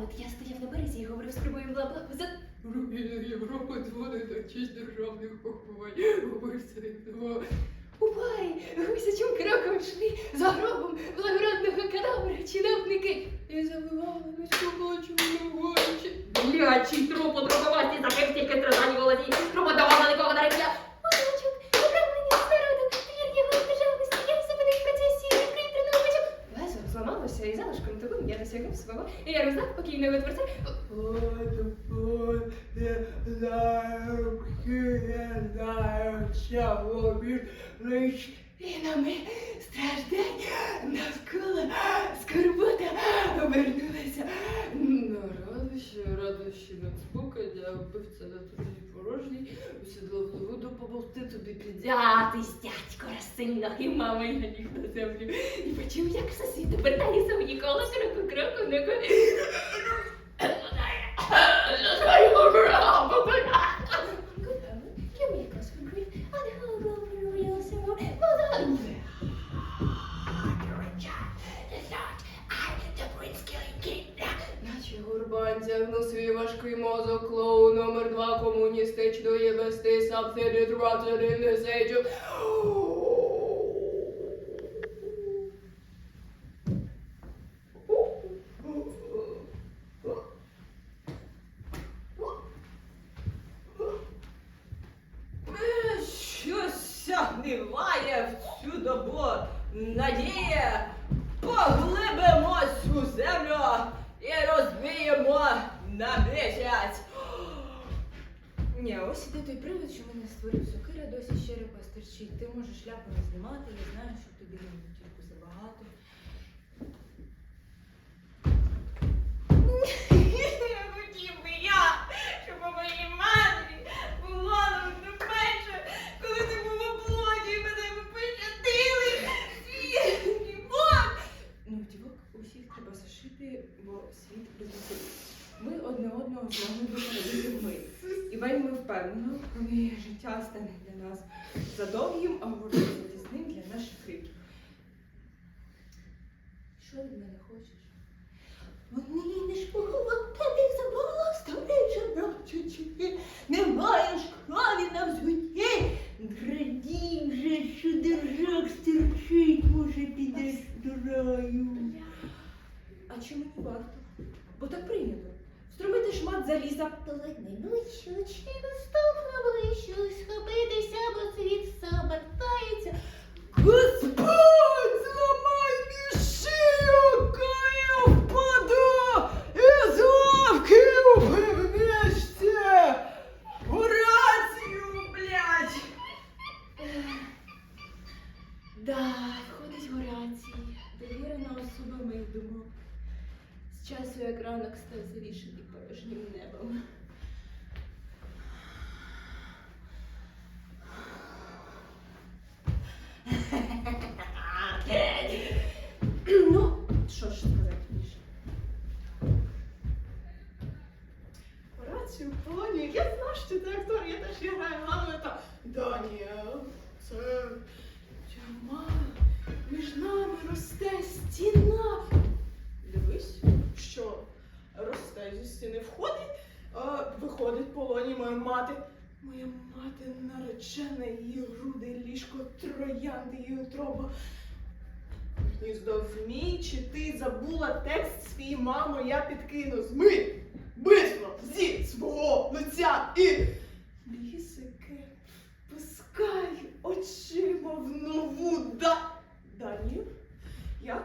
Гамлет. Я стояв на березі і говорив з прибоєм бла-бла. Європи дзвонить до честь державних поховань. Гусейнова. У парі гусячим кроком йшли за гробом благородного кадавра чиновники. І забивали на собачу очі. Блячий труп у друговості він лиш. І нами страждань навколо скорбота обернулася. На радощі, радощі над спокання, вбивця на тобі порожній, усідлав воду допомогти тобі підняти дядько розсильно і мами я ніг на землю. І почув, як світ обертається мені коло кроку кроку на вести сабсидит рапсидит несейджу. Е, Щось сягниває в цю добу. Надія, поглибимось у землю і розбіємо на місяць. Ні, ось іде той привид, що мене створив сокира, досі ще репа стерчить. Ти можеш шляпу не знімати, я знаю, що тобі не тільки забагато. Хотів би я, щоб у моїй матері було не менше, коли ти був у плоді, мене би пощадили. Бог! Ну, дівок усіх треба зашити, бо світ безвісить. Ми одне одного змогли виходити ми. Вельми впевнено, коли життя стане для нас задовгим, а горло затісним для наших криків. Що від мене хочеш? Вони не шпугував, та ти забула, ставлячи братчички. Не маєш крові на взуті. Градій вже, що держак стерчить, може підеш до раю. А чому не варто? Прийнято. Шмат заліза. Ледь ночі, очі наступно ближче, схопитися, бо світ вертається. Господь, зламай мені шию, коли я впаду із лавки у місці. Горацію, блядь. Да, входить Горацій, довірена особа моїх думок. Часу, як ранок став завішений порожнім небом. Мати. Моя мати наречена, її груди, ліжко, троянди, її утроба. Гніздо змій, чи ти забула текст свій, мамо, я підкину. Змий! Бистро зі свого лиця і лісики пускай очима в нову да... Данію. Я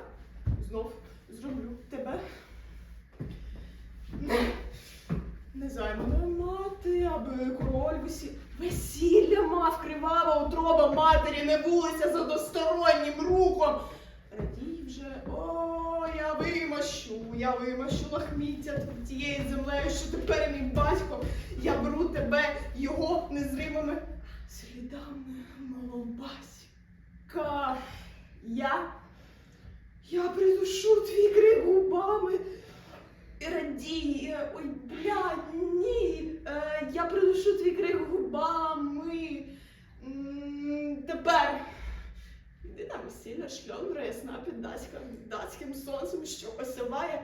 знов зроблю тебе незайманою мати, аби весі... весілля мав кривава утроба матері, не вулиця за достороннім рухом. Радій вже, о, я вимощу, я вимощу лахміття тією землею, що тепер мій батько. Я беру тебе його незримими слідами, весілля, шльондра ясна під датським, датським сонцем, що осяває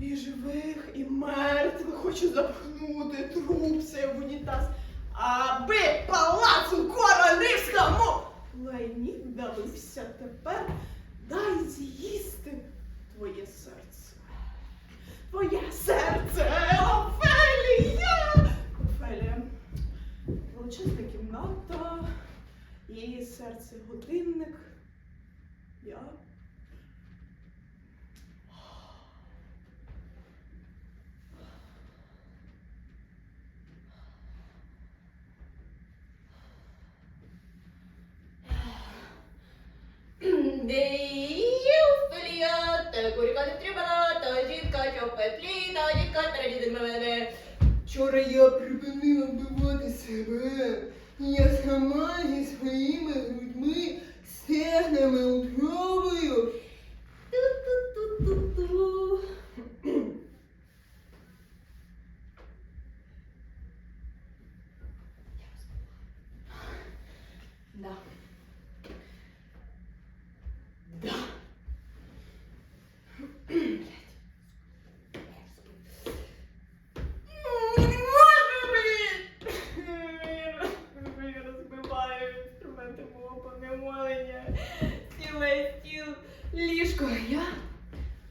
і живих, і мертвих. Хочу запхнути труп цей в унітаз, аби палацу королівському лайні вдалився тепер. Дай з'їсти твоє серце. Твоє серце, Офелія! Офелія. Величезна кімната, її серце годинник. Я. Фелія, та курка не стрібана, та жінка, що в петлі, та дітка традіти мене. Вчора я припинила вбивати себе. Я сама зі своїми грудьми, стегнами утробою. Ліжко, я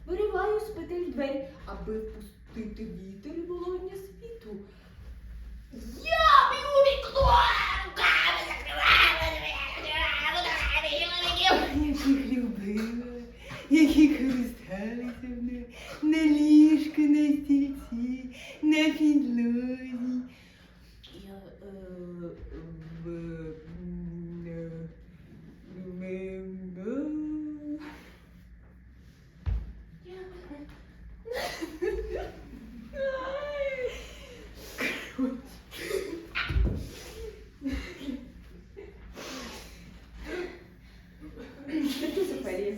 вириваю з петель двері, аби впустити вітер і володіння світу. Я б'ю вікно! Руками Яких любила, які користалися мною на ліжку, на стільці, на підлозі. Я е, в, м, е, в, е, Такі Софелії.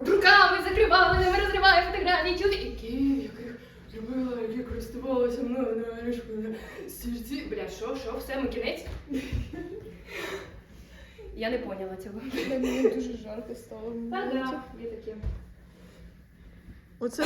Руками закривав мене, розриває фотографії яких любила, які користувалася мною на ліжку на серці. Бля, що, що, все, ми кінець? Я не поняла цього. Мені дуже жарко стало. Та-да, є таке. Оце